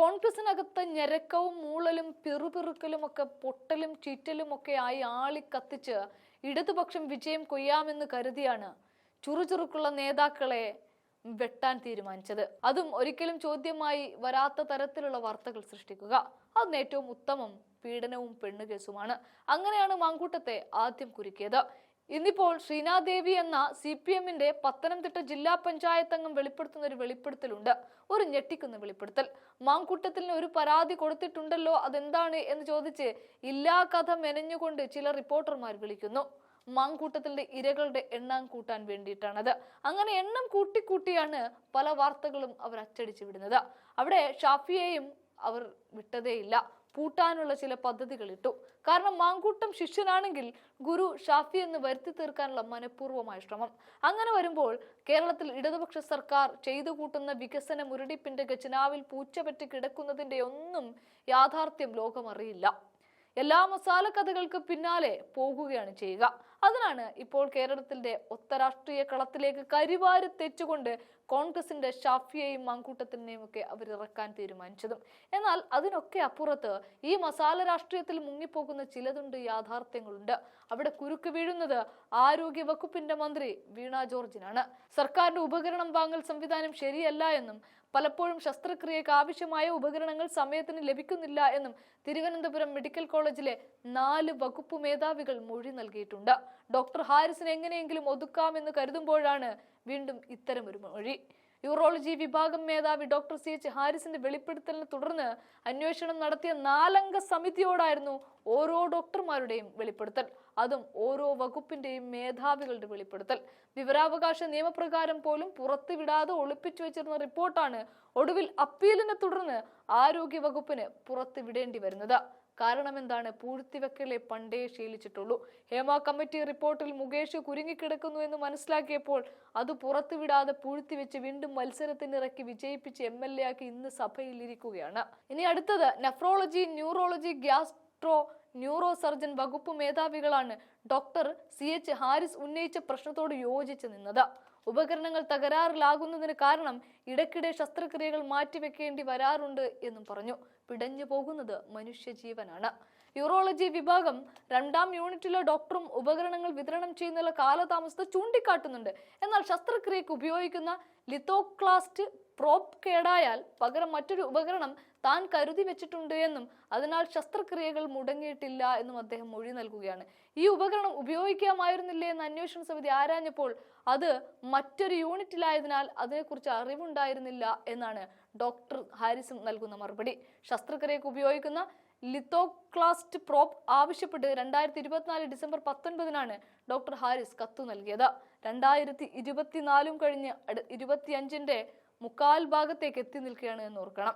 കോൺഗ്രസിനകത്ത് ഞെരക്കവും മൂളലും പിറുപിറുക്കലും ഒക്കെ പൊട്ടലും ചീറ്റലും ഒക്കെ ആയി ആളി കത്തിച്ച് ഇടതുപക്ഷം വിജയം കൊയ്യാമെന്ന് കരുതിയാണ് ചുറുചുറുക്കുള്ള നേതാക്കളെ വെട്ടാൻ തീരുമാനിച്ചത്. അതും ഒരിക്കലും ചോദ്യമായി വരാത്ത തരത്തിലുള്ള വാർത്തകൾ സൃഷ്ടിക്കുക. അതിന് ഏറ്റവും ഉത്തമം പീഡനവും പെണ്ണുകേസുമാണ്. അങ്ങനെയാണ് മാങ്കൂട്ടത്തെ ആദ്യം കുരുക്കിയത്. ഇന്നിപ്പോൾ ശ്രീനാദേവി എന്ന സി പി എമ്മിന്റെ പത്തനംതിട്ട ജില്ലാ പഞ്ചായത്ത് അംഗം വെളിപ്പെടുത്തുന്ന ഒരു വെളിപ്പെടുത്തലുണ്ട്. ഒരു ഞെട്ടിക്കുന്ന വെളിപ്പെടുത്തൽ. മാങ്കൂട്ടത്തിന് ഒരു പരാതി കൊടുത്തിട്ടുണ്ടല്ലോ അതെന്താണ് എന്ന് ചോദിച്ച് ഇല്ലാ കഥ മെനഞ്ഞുകൊണ്ട് ചില റിപ്പോർട്ടർമാർ വിളിക്കുന്നു. മാങ്കൂട്ടത്തിന്റെ ഇരകളുടെ എണ്ണം കൂട്ടാൻ വേണ്ടിയിട്ടാണത്. അങ്ങനെ എണ്ണം കൂട്ടിക്കൂട്ടിയാണ് പല വാർത്തകളും അവർ അച്ചടിച്ചു വിടുന്നത്. അവിടെ ഷാഫിയെയും അവർ വിട്ടതേയില്ല. പൂട്ടാനുള്ള ചില പദ്ധതികൾ ഇട്ടു കാരണം മാങ്കൂട്ടം ശിഷ്യനാണെങ്കിൽ ഗുരു ഷാഫി എന്ന് വരുത്തി തീർക്കാനുള്ള മനഃപൂർവമായ ശ്രമം. അങ്ങനെ വരുമ്പോൾ കേരളത്തിൽ ഇടതുപക്ഷ സർക്കാർ ചെയ്തു കൂട്ടുന്ന വികസന മുരടിപ്പിന്റെ ഖജനാവിൽ പൂച്ചപറ്റി കിടക്കുന്നതിന്റെ ഒന്നും യാഥാർത്ഥ്യം ലോകമറിയില്ല. എല്ലാ മസാല കഥകൾക്ക് പിന്നാലെ പോകുകയാണ് ചെയ്യുക. അതിനാണ് ഇപ്പോൾ കേരളത്തിന്റെ ഒത്തരാഷ്ട്രീയ കളത്തിലേക്ക് കരിവാരി തെച്ചുകൊണ്ട് കോൺഗ്രസിന്റെ ഷാഫിയെയും മങ്കൂട്ടത്തിനെയും ഒക്കെ അവർ ഇറക്കാൻ തീരുമാനിച്ചതും. എന്നാൽ അതിനൊക്കെ അപ്പുറത്ത് ഈ മസാല രാഷ്ട്രീയത്തിൽ മുങ്ങിപ്പോകുന്ന ചിലതുണ്ട് യാഥാർത്ഥ്യങ്ങളുണ്ട്. അവിടെ കുരുക്ക് വീഴുന്നത് ആരോഗ്യ വകുപ്പിന്റെ മന്ത്രി വീണ ജോർജിനാണ്. സർക്കാരിന്റെ ഉപകരണം വാങ്ങൽ സംവിധാനം ശരിയല്ല എന്നും പലപ്പോഴും ശസ്ത്രക്രിയക്ക് ആവശ്യമായ ഉപകരണങ്ങൾ സമയത്തിന് ലഭിക്കുന്നില്ല എന്നും തിരുവനന്തപുരം മെഡിക്കൽ കോളേജിലെ നാല് വകുപ്പ് മേധാവികൾ മൊഴി നൽകിയിട്ടുണ്ട്. ഡോക്ടർ ഹാരിസിന് എങ്ങനെയെങ്കിലും ഒതുക്കാമെന്ന് കരുതുമ്പോഴാണ് വീണ്ടും ഇത്തരം ഒരു മൊഴി. യൂറോളജി വിഭാഗം മേധാവി ഡോക്ടർ സി എച്ച് ഹാരിസിന്റെ വെളിപ്പെടുത്തലിനെ തുടർന്ന് അന്വേഷണം നടത്തിയ നാലംഗ സമിതിയോടായിരുന്നു ഓരോ ഡോക്ടർമാരുടെയും വെളിപ്പെടുത്തൽ. അതും ഓരോ വകുപ്പിന്റെയും മേധാവികളുടെ വെളിപ്പെടുത്തൽ. വിവരാവകാശ നിയമപ്രകാരം പോലും പുറത്തുവിടാതെ ഒളിപ്പിച്ചു വെച്ചിരുന്ന റിപ്പോർട്ടാണ് ഒടുവിൽ അപ്പീലിനെ തുടർന്ന് ആരോഗ്യ വകുപ്പിന് പുറത്തുവിടേണ്ടി വരുന്നത്. കാരണം എന്താണ് പൂഴ്ത്തിവെക്കലെ പണ്ടേ ശീലിച്ചിട്ടുള്ളൂ. ഹേമ കമ്മിറ്റി റിപ്പോർട്ടിൽ മുകേഷ് കുരുങ്ങിക്കിടക്കുന്നു എന്ന് മനസ്സിലാക്കിയപ്പോൾ അത് പുറത്തുവിടാതെ പൂഴ്ത്തിവെച്ച് വീണ്ടും മത്സരത്തിനിറക്കി വിജയിപ്പിച്ച് എം എൽ എ ആക്കി ഇന്ന് സഭയിലിരിക്കുകയാണ്. ഇനി അടുത്തത് nephrology neurology gastro neuro surgeon വകുപ്പ് മേധാവികളാണ് ഡോക്ടർ സി എച്ച് ഹാരിസ് ഉന്നയിച്ച പ്രശ്നത്തോട് യോജിച്ച് നിന്നത്. ഉപകരണങ്ങൾ തകരാറിലാകുന്നതിന് കാരണം ഇടയ്ക്കിടെ ശസ്ത്രക്രിയകൾ മാറ്റിവെക്കേണ്ടി വരാറുണ്ട് എന്നും പറഞ്ഞു. പിടഞ്ഞു പോകുന്നത് മനുഷ്യജീവനാണ്. യൂറോളജി വിഭാഗം രണ്ടാം യൂണിറ്റിലെ ഡോക്ടറും ഉപകരണങ്ങൾ വിതരണം ചെയ്യുന്നതിലെ കാലതാമസത്തെ ചൂണ്ടിക്കാട്ടുന്നുണ്ട്. എന്നാൽ ശസ്ത്രക്രിയക്ക് ഉപയോഗിക്കുന്ന ലിത്തോക്ലാസ്റ്റ് പ്രോപ്പ് കേടായാൽ പകരം മറ്റൊരു ഉപകരണം താൻ കരുതി വെച്ചിട്ടുണ്ട് എന്നും അതിനാൽ ശസ്ത്രക്രിയകൾ മുടങ്ങിയിട്ടില്ല എന്നും അദ്ദേഹം മൊഴി നൽകുകയാണ്. ഈ ഉപകരണം ഉപയോഗിക്കാമായിരുന്നില്ലേ എന്ന് അന്വേഷണ സമിതി ആരാഞ്ഞപ്പോൾ അത് മറ്റൊരു യൂണിറ്റിലായതിനാൽ അതിനെക്കുറിച്ച് അറിവുണ്ടായിരുന്നില്ല എന്നാണ് ഡോക്ടർ ഹാരിസും നൽകുന്ന മറുപടി. ശസ്ത്രക്രിയക്ക് ഉപയോഗിക്കുന്ന ലിത്തോക്ലാസ്റ്റ് പ്രോപ്പ് ആവശ്യപ്പെട്ട് രണ്ടായിരത്തി ഇരുപത്തിനാല് ഡിസംബർ പത്തൊൻപതിനാണ് ഡോക്ടർ ഹാരിസ് കത്തു നൽകിയത്. രണ്ടായിരത്തി ഇരുപത്തിനാലും കഴിഞ്ഞ് ഇരുപത്തിയഞ്ചിന്റെ മുക്കാൽ ഭാഗത്തേക്ക് എത്തി നിൽക്കുകയാണ് എന്ന് ഓർക്കണം.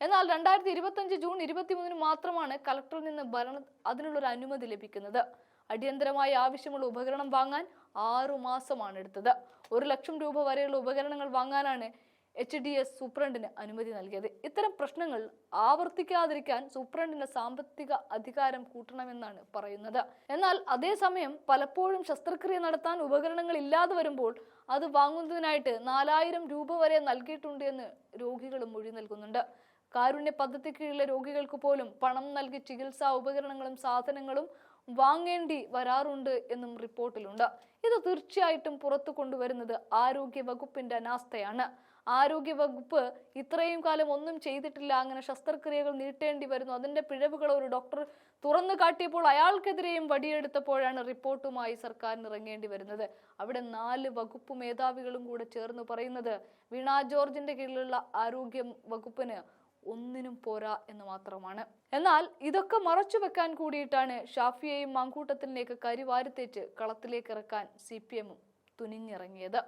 എന്നാൽ രണ്ടായിരത്തി ഇരുപത്തഞ്ച് ജൂൺ ഇരുപത്തിമൂന്നിന് മാത്രമാണ് കളക്ടറിൽ നിന്ന് ഭരണ അതിനുള്ളൊരു അനുമതി ലഭിക്കുന്നത്. അടിയന്തരമായി ആവശ്യമുള്ള ഉപകരണം വാങ്ങാൻ ആറു മാസമാണ് എടുത്തത്. ഒരു ലക്ഷം രൂപ വരെയുള്ള ഉപകരണങ്ങൾ വാങ്ങാനാണ് എച്ച് ഡി എസ് സൂപ്രണ്ടിന് അനുമതി നൽകിയത്. ഇത്തരം പ്രശ്നങ്ങൾ ആവർത്തിക്കാതിരിക്കാൻ സൂപ്രണ്ടിന് സാമ്പത്തിക അധികാരം കൂട്ടണമെന്നാണ് പറയുന്നത്. എന്നാൽ അതേസമയം പലപ്പോഴും ശസ്ത്രക്രിയ നടത്താൻ ഉപകരണങ്ങൾ ഇല്ലാതെ വരുമ്പോൾ അത് വാങ്ങുന്നതിനായിട്ട് നാലായിരം രൂപ വരെ നൽകിയിട്ടുണ്ട് എന്ന് രോഗികൾ മൊഴി നൽകുന്നുണ്ട്. കാരുണ്യ പദ്ധതി കീഴിലെ രോഗികൾക്ക് പോലും പണം നൽകി ചികിത്സാ ഉപകരണങ്ങളും സാധനങ്ങളും വാങ്ങേണ്ടി വരാറുണ്ട് എന്നും റിപ്പോർട്ടിലുണ്ട്. ഇത് തീർച്ചയായിട്ടും പുറത്തു കൊണ്ടുവരുന്നത് ആരോഗ്യ വകുപ്പിന്റെ അനാസ്ഥയാണ്. ആരോഗ്യ വകുപ്പ് ഇത്രയും കാലം ഒന്നും ചെയ്തിട്ടില്ല. അങ്ങനെ ശസ്ത്രക്രിയകൾ നീട്ടേണ്ടി വരുന്നു. അതിന്റെ പിഴവുകൾ ഒരു ഡോക്ടർ തുറന്നു കാട്ടിയപ്പോൾ അയാൾക്കെതിരെയും വടിയെടുത്തപ്പോഴാണ് റിപ്പോർട്ടുമായി സർക്കാരിന് ഇറങ്ങേണ്ടി വരുന്നത്. അവിടെ നാല് വകുപ്പ് മേധാവികളും കൂടെ ചേർന്ന് പറയുന്നത് വീണ ജോർജിന്റെ കീഴിലുള്ള ആരോഗ്യ വകുപ്പിന് ഒന്നിനും പോരാ എന്ന് മാത്രമാണ്. എന്നാൽ ഇതൊക്കെ മറച്ചു വെക്കാൻ കൂടിയിട്ടാണ് ഷാഫിയെയും മാങ്കൂട്ടത്തിലേക്ക് കരിവാരിത്തേറ്റ് കളത്തിലേക്ക് ഇറക്കാൻ സി പി എമ്മും തുനിഞ്ഞിറങ്ങിയത്.